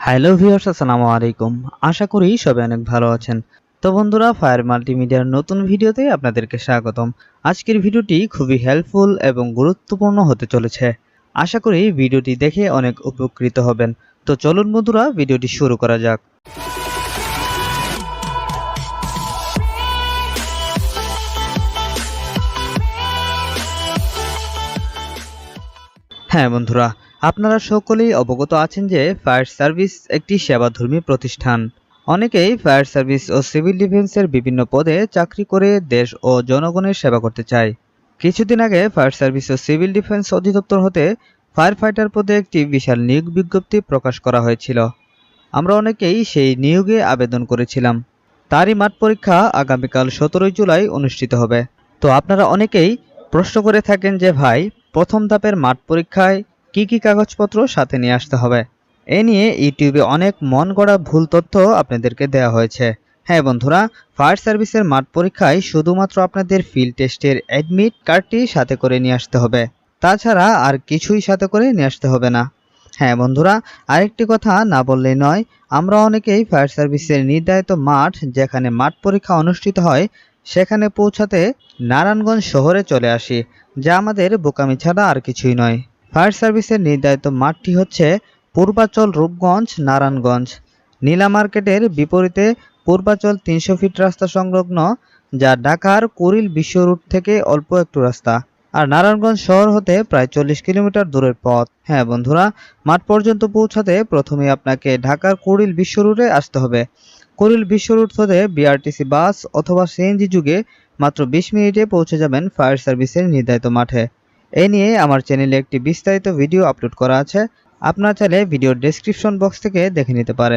Hello viewers আসসালামু আলাইকুম। আশা করি সবাই অনেক ভালো আছেন। তো বন্ধুরা ফায়ার মাল্টিমিডিয়ার নতুন ভিডিওতে আপনাদেরকে স্বাগতম। আজকের ভিডিওটি খুবই হেল্পফুল এবং গুরুত্বপূর্ণ হতে চলেছে। আশা করি ভিডিওটি দেখে অনেক উপকৃত হবেন। তো চলুন বন্ধুরা, ভিডিওটি শুরু করা যাক। হ্যাঁ বন্ধুরা আপনারা সকলেই অবগত আছেন যে ফায়ার সার্ভিস একটি সেবাধর্মী প্রতিষ্ঠান। অনেকেই ফায়ার সার্ভিস ও সিভিল ডিফেন্সের বিভিন্ন পদে চাকরি করে দেশ ও জনগণের সেবা করতে চায়। কিছুদিন আগে ফায়ার সার্ভিস ও সিভিল ডিফেন্স অধিদপ্তর হতে ফায়ার ফাইটার পদে একটি বিশাল নিয়োগ বিজ্ঞপ্তি প্রকাশ করা হয়েছিল। আমরা অনেকেই সেই নিয়োগে আবেদন করেছিলাম। তারই মাঠ পরীক্ষা আগামীকাল সতেরোই জুলাই অনুষ্ঠিত হবে। তো আপনারা অনেকেই প্রশ্ন করে থাকেন যে ভাই, প্রথম ধাপের মাঠ পরীক্ষায় কি কি কাগজপত্র সাথে নিয়ে আসতে হবে? এ নিয়ে ইউটিউবে অনেক মন গড়া ভুল তথ্য আপনাদেরকে দেওয়া হয়েছে। হ্যাঁ বন্ধুরা, ফায়ার সার্ভিসের মাঠ পরীক্ষায় শুধুমাত্র আপনাদের ফিল্ড টেস্টের অ্যাডমিট কার্ডটি সাথে করে নিয়ে আসতে হবে। তাছাড়া আর কিছুই সাথে করে নিয়ে আসতে হবে না। হ্যাঁ বন্ধুরা, আরেকটি কথা না বললেই নয়, আমরা অনেকেই ফায়ার সার্ভিসের নির্ধারিত মাঠ যেখানে মাঠ পরীক্ষা অনুষ্ঠিত হয়, সেখানে পৌঁছাতে নারায়ণগঞ্জ শহরে চলে আসি, যা আমাদের বোকামি ছাড়া আর কিছুই নয়। ফায়ার সার্ভিসের নির্ধারিত মাঠটি হচ্ছে পূর্বাচল রূপগঞ্জ, নারায়ণগঞ্জ। নীলা মার্কেটের বিপরীতে পূর্বাচল তিনশো ফিট রাস্তা সংলগ্ন, যা ঢাকার কুড়িল বিশ্ব রুট থেকে অল্প একটু রাস্তা। আর নারায়ণগঞ্জ শহর হতে প্রায় চল্লিশ কিলোমিটার দূরের পথ। হ্যাঁ বন্ধুরা, মাঠ পর্যন্ত পৌঁছাতে প্রথমে আপনাকে ঢাকার কুড়িল বিশ্ব রুটে আসতে হবে। কুড়িল বিশ্ব রুট হতে বিআরটিসি বাস অথবা সিএনজি যুগে মাত্র বিশ মিনিটে পৌঁছে যাবেন ফায়ার সার্ভিসের নির্ধারিত মাঠে। এ নিয়ে আমার চ্যানেলে একটি বিস্তারিত ভিডিও আপলোড করা আছে। আপনার চাইলে ভিডিও ডেসক্রিপশন বক্স থেকে দেখে নিতে পারেন।